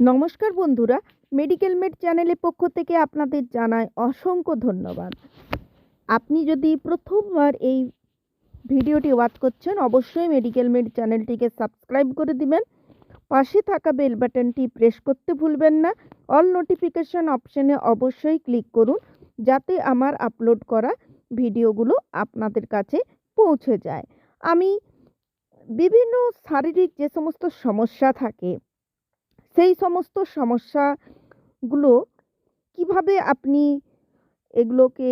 নমস্কার বন্ধুরা medical made চ্যানেলের পক্ষ থেকে আপনাদের জানাই অসংখ্য ধন্যবাদ। আপনি যদি প্রথমবার এই ভিডিওটি ওয়াচ করছেন, অবশ্যই মেডিকেল মেড চ্যানেলটিকে সাবস্ক্রাইব করে দিবেন। পাশে থাকা বেল বাটনটি প্রেস করতে ভুলবেন না। অল নোটিফিকেশন অপশানে অবশ্যই ক্লিক করুন, যাতে আমার আপলোড করা ভিডিওগুলো আপনাদের কাছে পৌঁছে যায়। আমি বিভিন্ন শারীরিক যে সমস্ত সমস্যা থাকে সেই সমস্ত সমস্যাগুলো কীভাবে আপনি এগুলোকে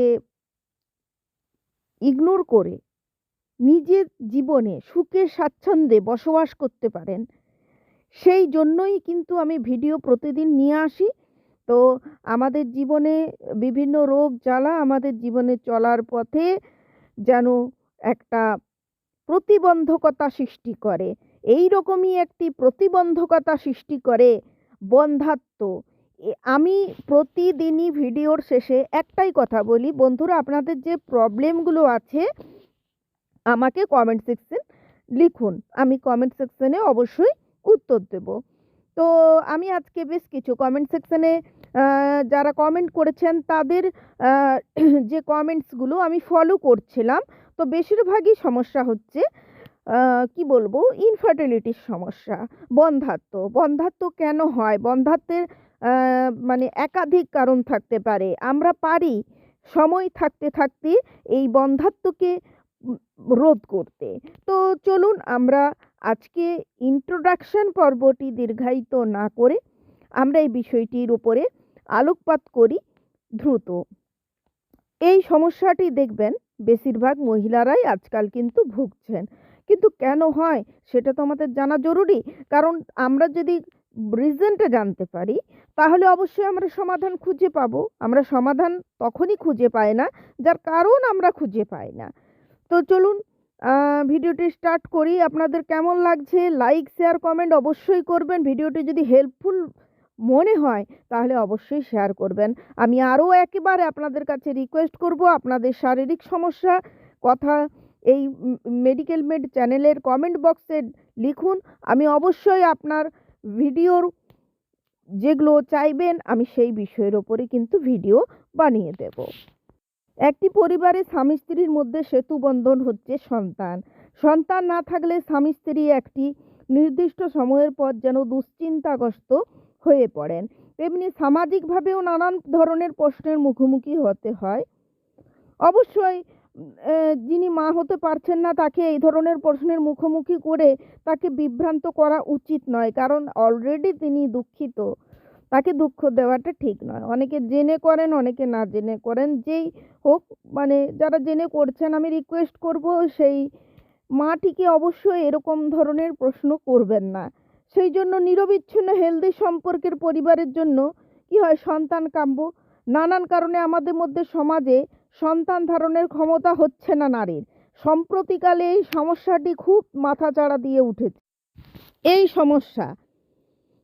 ইগনোর করে নিজের জীবনে সুখে স্বাচ্ছন্দ্যে বসবাস করতে পারেন, সেই জন্যই কিন্তু আমি ভিডিও প্রতিদিন নিয়ে আসি। তো আমাদের জীবনে বিভিন্ন রোগ জ্বালা আমাদের জীবনে চলার পথে যেন একটা প্রতিবন্ধকতা সৃষ্টি করে। এই রকমই একটি প্রতিবন্ধকতা সৃষ্টি করে বন্ধাত্ম। আমি প্রতিদিনই ভিডিওর শেষে একটাই কথা বলি, বন্ধুরা আপনাদের যে প্রবলেমগুলো আছে, আমাকে কমেন্ট সেকশন লিখুন। আমি কমেন্ট সেকশনে অবশ্যই উত্তর দেব। তো, আমি আজকে বেশ কিছু কমেন্ট সেকশনে যারা কমেন্ট করেছেন, তাদের যে কমেন্টসগুলো আমি ফলো করছিলাম, তো বেশিরভাগই সমস্যা হচ্ছে কি বলব? ইনফার্টিলিটির সমস্যা। বন্ধাত্ম। বন্ধাত্ম কেন হয়? বন্ধাত্বের আহ, মানে একাধিক কারণ থাকতে পারে। আমরা পারি সময় থাকতে থাকতে এই বন্ধাত্মকে রোধ করতে। তো চলুন আমরা আজকে ইন্ট্রোডাকশন পর্বটি দীর্ঘায়িত না করে আমরা এই বিষয়টির উপরে আলোকপাত করি দ্রুত। এই সমস্যাটি দেখবেন বেশিরভাগ মহিলারাই আজকাল কিন্তু ভুগছেন। কিন্তু কেন হয় সেটা তো আমাদের জানা জরুরি। কারণ আমরা যদি রিজনটা জানতে পারি, তাহলে অবশ্যই আমরা সমাধান খুঁজে পাবো। আমরা সমাধান তখনই খুঁজে পাই না, যার কারণ আমরা খুঁজে পাই না। তো চলুন ভিডিওটি স্টার্ট করি। আপনাদের কেমন লাগছে? লাইক শেয়ার কমেন্ট অবশ্যই করবেন। ভিডিওটি যদি হেল্পফুল মনে হয়, তাহলে অবশ্যই শেয়ার করবেন। আমি আরও একেবারে আপনাদের কাছে রিকোয়েস্ট করব। আপনাদের শারীরিক সমস্যা, কথা এই মেডিকেল মেড চ্যানেলের কমেন্ট বক্সে লিখুন। আমি অবশ্যই আপনার ভিডিওর যেগুলো চাইবেন, আমি সেই বিষয়ের ওপরে কিন্তু ভিডিও বানিয়ে দেব। একটি পরিবারে স্বামী স্ত্রীর মধ্যে সেতু বন্ধন হচ্ছে সন্তান। সন্তান না থাকলে স্বামী স্ত্রী একটি নির্দিষ্ট সময়ের পর যেন দুশ্চিন্তাগ্রস্ত হয়ে পড়েন। তেমনি সামাজিকভাবেও নানান ধরনের প্রশ্নের মুখোমুখি হতে হয়। অবশ্যই যিনি মা হতে পারছেন না, তাকে এই ধরনের প্রশ্নের মুখোমুখি করে তাকে বিভ্রান্ত করা উচিত নয়, কারণ অলরেডি তিনি দুঃখিত। তাকে দুঃখ দেওয়াটা ঠিক নয়। অনেকে জেনে করেন, অনেকে না জেনে করেন, যেই হোক মানে যারা জেনে করছেন, আমি রিকোয়েস্ট করব, সেই মাটিকে অবশ্যই এরকম ধরনের প্রশ্ন করবেন না। সেই জন্য নিরবিচ্ছিন্ন হেলদি সম্পর্কের পরিবারের জন্য কি হয়, সন্তান কাম্য। নানান কারণে আমাদের মধ্যে সমাজে সন্তান ধারণের ক্ষমতা হচ্ছে না নারীর। সম্প্রতিকালে এই সমস্যাটি খুব মাথাচাড়া দিয়ে উঠেছে। এই সমস্যা।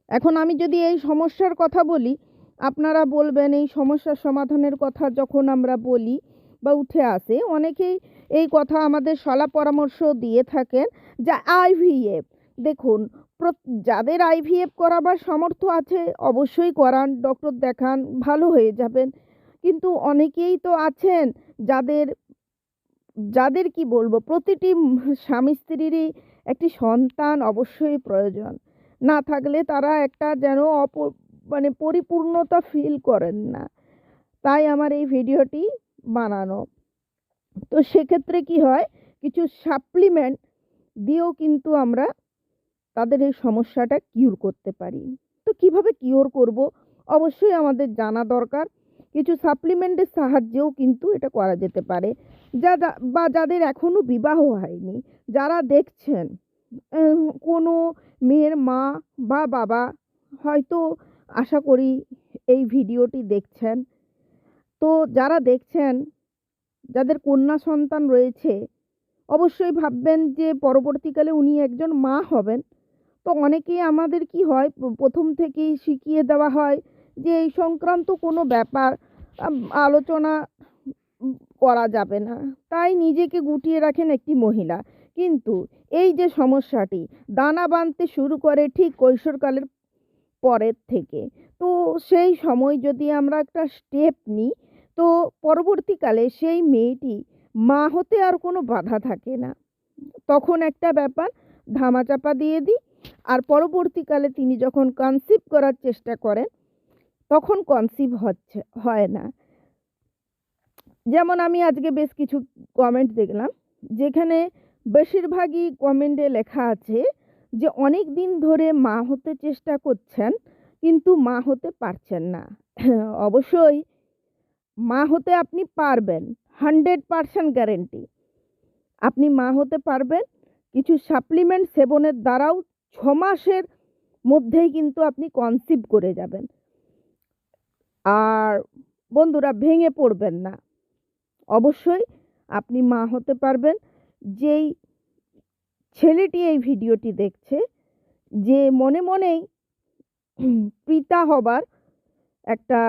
এখন আমি যদি এই সমস্যার কথা বলি, আপনারা বলবেন এই সমস্যার সমাধানের কথা যখন আমরা বলি বা উঠে আসে, অনেকেই এই কথা আমাদের সলা পরামর্শ দিয়ে থাকেন যা আইভিএফ দেখুন যাদের আইভিএফ করাবার সামর্থ্য আছে, অবশ্যই করান, ডক্টর দেখান, ভালো হয়ে যাবেন। কিন্তু অনেকেই তো আছেন যাদের যাদের কি বলব, প্রতিটি স্বামী স্ত্রীরই একটি সন্তান অবশ্যই প্রয়োজন। না থাকলে তারা একটা যেন অপ মানে পরিপূর্ণতা ফিল করেন না। তাই আমার এই ভিডিওটি বানানো। তো সেক্ষেত্রে কি হয়, কিছু সাপ্লিমেন্ট দিয়েও কিন্তু আমরা তাদের এই সমস্যাটা কিউর করতে পারি। তো কীভাবে কিওর করব? অবশ্যই আমাদের জানা দরকার। কিছু সাপ্লিমেন্টের সাহায্যেও কিন্তু এটা করা যেতে পারে। যা বা যাদের এখনও বিবাহ হয়নি, যারা দেখছেন কোনো মেয়ের মা বা বাবা হয়তো আশা করি এই ভিডিওটি দেখছেন। তো যারা দেখছেন, যাদের কন্যা সন্তান রয়েছে, অবশ্যই ভাববেন যে পরবর্তীকালে উনি একজন মা হবেন। তো অনেকেই আমাদের কি হয় প্রথম থেকেই শিখিয়ে দেওয়া হয় যে এই সংক্রান্ত কোনো ব্যাপার আলোচনা করা যাবে না। তাই নিজেকে গুটিয়ে রাখেন একটি মহিলা। কিন্তু এই যে সমস্যাটি, দানা বাঁধতে শুরু করে ঠিক কৈশোরকালের পরের থেকে। তো সেই সময় যদি আমরা একটা স্টেপ নিই, তো পরবর্তীকালে সেই মেয়েটি মা হতে আর কোনো বাধা থাকে না। তখন একটা ব্যাপার, ধামাচাপা দিয়ে দিই। আর পরবর্তীকালে তিনি যখন কনসিভ করার চেষ্টা করেন তখন কনসিভ হচ্ছে, হয় না। যেমন আমি আজকে বেশ কিছু কমেন্ট দেখলাম, যেখানে বেশিরভাগই কমেন্টে লেখা আছে যে, অনেক দিন ধরে মা হতে চেষ্টা করছেন, কিন্তু মা হতে পারছেন না। অবশ্যই মা হতে আপনি পারবেন হান্ড্রেড পারসেন্ট গ্যারেন্টি আপনি মা হতে পারবেন, কিছু সাপ্লিমেন্ট সেবনের দ্বারাও ছ মাসের মধ্যেই কিন্তু আপনি কনসিভ করে যাবেন। আর বন্ধুরা ভেঙে পড়বেন না। অবশ্যই আপনি মা হতে পারবেন। যেই ছেলেটি এই ভিডিওটি দেখছে, যে মনে মনেই পিতা হবার একটা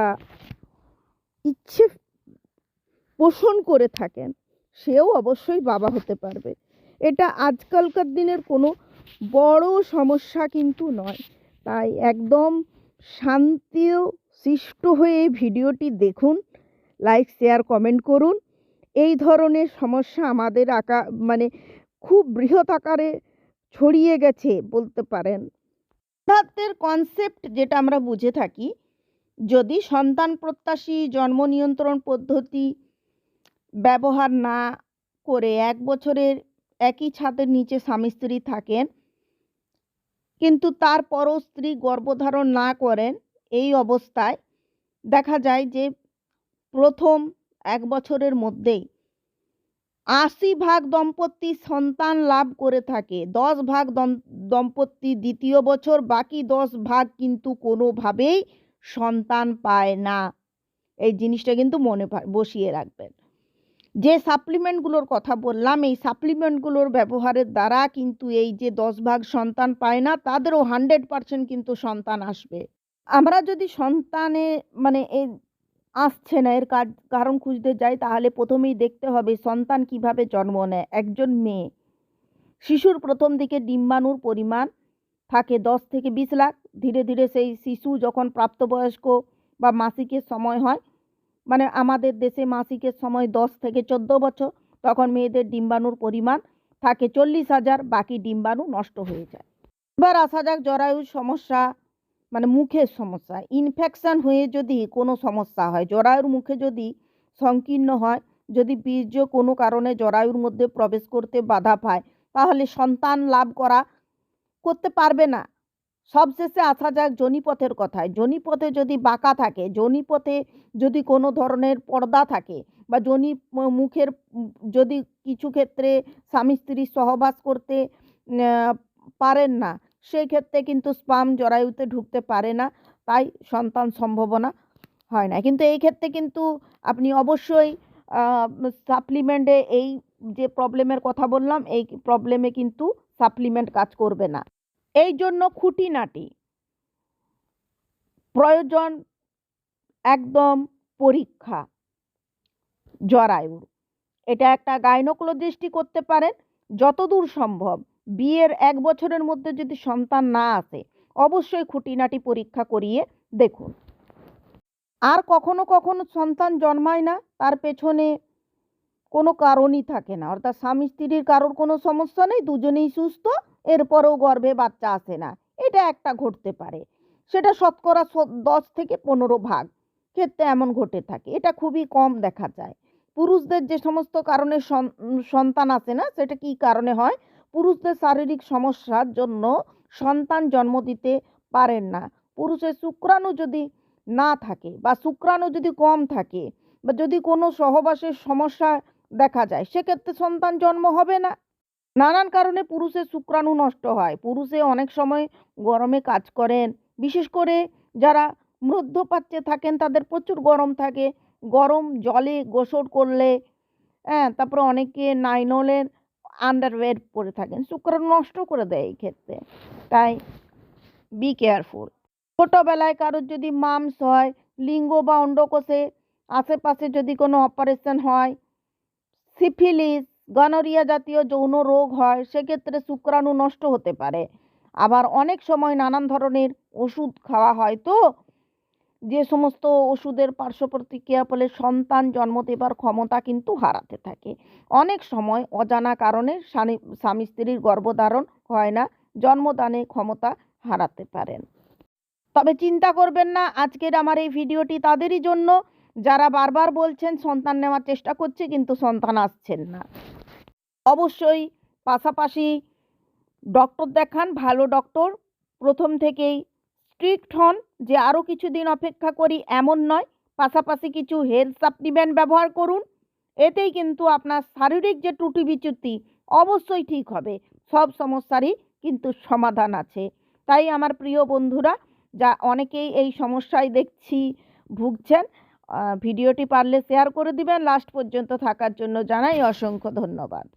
ইচ্ছে পোষণ করে থাকেন, সেও অবশ্যই বাবা হতে পারবে। এটা আজকালকার দিনের কোনো বড় সমস্যা কিন্তু নয়। তাই একদম শান্তি সৃষ্ট হয়ে ভিডিওটি দেখুন লাইক শেয়ার কমেন্ট করুন। এই ধরনের সমস্যা আমাদের আকা মানে খুব বৃহৎ আকারে ছড়িয়ে গেছে বলতে পারেন। সিদ্ধার্থের কনসেপ্ট যেটা আমরা বুঝে থাকি, যদি সন্তান প্রত্যাশী, জন্ম নিয়ন্ত্রণ পদ্ধতি ব্যবহার না করে এক বছরের একই ছাদের নিচে স্বামী স্ত্রী থাকেন, কিন্তু তারপরও স্ত্রী গর্ভধারণ না করেন এই অবস্থায় দেখা যায় যে প্রথম এক বছরের মধ্যেই আশি ভাগ দম্পতি সন্তান লাভ করে থাকে, দশ ভাগ দম- দম্পতি দ্বিতীয় বছর, বাকি দশ ভাগ কিন্তু কোনোভাবেই সন্তান পায় না। এই জিনিসটা কিন্তু মনে বসিয়ে রাখবেন। যে সাপ্লিমেন্টগুলোর কথা বললাম, এই সাপ্লিমেন্টগুলোর ব্যবহারের দ্বারা কিন্তু এই যে দশ ভাগ সন্তান পায় না, তাদেরও হান্ড্রেড পার্সেন্ট কিন্তু সন্তান আসবে। আমরা যদি সন্তানে মানে এই আসছে না, এর কারণ খুঁজতে যাই, তাহলে প্রথমেই দেখতে হবে সন্তান কীভাবে জন্ম নেয়। একজন মেয়ে, শিশুর প্রথম দিকে ডিম্বাণুর পরিমাণ থাকে দশ থেকে বিশ লাখ। ধীরে ধীরে সেই শিশু যখন প্রাপ্তবয়স্ক বা মাসিকের সময় হয় মানে আমাদের দেশে মাসিকের সময় দশ থেকে চোদ্দ বছর, তখন মেয়েদের ডিম্বাণুর পরিমাণ থাকে চল্লিশ হাজার, বাকি ডিম্বাণু নষ্ট হয়ে যায়। এবার আসা যাক জরায়ুর সমস্যা মানে মুখের সমস্যা। ইনফেকশান হয়ে যদি কোনো সমস্যা হয়, জরায়ুর মুখে যদি সংকীর্ণ হয়, যদি বীর্য কোনো কারণে জরায়ুর মধ্যে প্রবেশ করতে বাধা পায়, তাহলে সন্তান লাভ করা করতে পারবে না। সবশেষে আসা যাক জনিপথের কথায়। জনিপথে যদি বাঁকা থাকে, জনিপথে যদি কোনো ধরনের পর্দা থাকে বা জনি মুখের যদি কিছু ক্ষেত্রে স্বামী স্ত্রী সহবাস করতে পারেন না সেই ক্ষেত্রে কিন্তু স্পাম জরায়ুতে ঢুকতে পারে না, তাই সন্তান সম্ভাবনা হয় না। কিন্তু এই ক্ষেত্রে কিন্তু আপনি অবশ্যই সাপ্লিমেন্টে এই যে প্রবলেমের কথা বললাম, এই প্রবলেমে কিন্তু সাপ্লিমেন্ট কাজ করবে না। এই জন্য খুঁটিনাটি প্রয়োজন একদম পরীক্ষা জরায়ুর। এটা একটা গাইনোকোলজিস্টই করতে পারেন, যতদূর সম্ভব। বিয়ের এক বছরের মধ্যে যদি সন্তান না আসে, অবশ্যই খুঁটিনাটি পরীক্ষা করিয়ে দেখুন। আর কখনো কখনো সন্তান জন্মায় না, তার পেছনে কোনো কারণই থাকে না। অর্থাৎ স্বামী স্ত্রীর কারোর কোনো সমস্যা নেই, দুজনেই সুস্থ, এরপরেও গর্ভে বাচ্চা আসে না। এটা একটা ঘটতে পারে। সেটা শতকরা দশ থেকে পনেরো ভাগ ক্ষেত্রে এমন ঘটে থাকে। এটা খুবই কম দেখা যায়। পুরুষদের যে সমস্ত কারণে সন- সন্তান আসে না, সেটা কী কারণে হয়? পুরুষদের শারীরিক সমস্যার জন্য সন্তান জন্ম দিতে পারেন না। পুরুষের শুক্রাণু যদি না থাকে বা শুক্রাণু যদি কম থাকে বা যদি কোনো সহবাসের সমস্যা দেখা যায়, সেক্ষেত্রে সন্তান জন্ম হবে না। নানান কারণে পুরুষের শুক্রাণু নষ্ট হয়। পুরুষে অনেক সময় গরমে কাজ করেন। বিশেষ করে যারা মধ্যপ্রাচ্যে থাকেন, তাদের প্রচুর গরম থাকে। গরম জলে গোসল করলে হ্যাঁ তারপরে অনেকে নাইনলের আন্ডারওয়্যার পরে থাকেন। শুক্রাণু নষ্ট করে দেয় এই ক্ষেত্রে। তাই বি কেয়ারফুল ছোটোবেলায় কারোর যদি মামস হয় লিঙ্গ বা অন্ডকোষে আশেপাশে যদি কোনো অপারেশন হয় সিফিলিস গনোরিয়া জাতীয় যৌন রোগ হয়, সেক্ষেত্রে শুক্রাণু নষ্ট হতে পারে। আবার অনেক সময় নানান ধরনের ওষুধ খাওয়া হয়, তো যে সমস্ত ওষুধের পার্শ্ব প্রতিক্রিয়া ফলে সন্তান জন্ম দেবার ক্ষমতা কিন্তু হারাতে থাকে। অনেক সময় অজানা কারণে স্বামী স্বামী স্ত্রীর গর্ভধারণ হয় না, জন্মদানে ক্ষমতা হারাতে পারেন। তবে চিন্তা করবেন না, আজকের আমার এই ভিডিওটি তাদেরই জন্য। যারা বারবার বলছেন সন্তান নেওয়ার চেষ্টা করছে কিন্তু সন্তান আসছেন না। অবশ্যই পাশাপাশি ডক্টর দেখান, ভালো ডক্টর প্রথম থেকেই স্ট্রিক্ট হন যে আরও কিছুদিন অপেক্ষা করি এমন নয়। পাশাপাশি কিছু হেলথ সাপ্লিমেন্ট ব্যবহার করুন। এতেই কিন্তু আপনার শারীরিক যে ত্রুটি বিচ্যুতি অবশ্যই ঠিক হবে। সব সমস্যারই কিন্তু সমাধান আছে। তাই আমার প্রিয় বন্ধুরা, যা অনেকেই এই সমস্যায় দেখছি, ভুগছেন ভিডিওটি পারলে শেয়ার করে দিবেন। লাস্ট পর্যন্ত থাকার জন্য জানাই অসংখ্য ধন্যবাদ।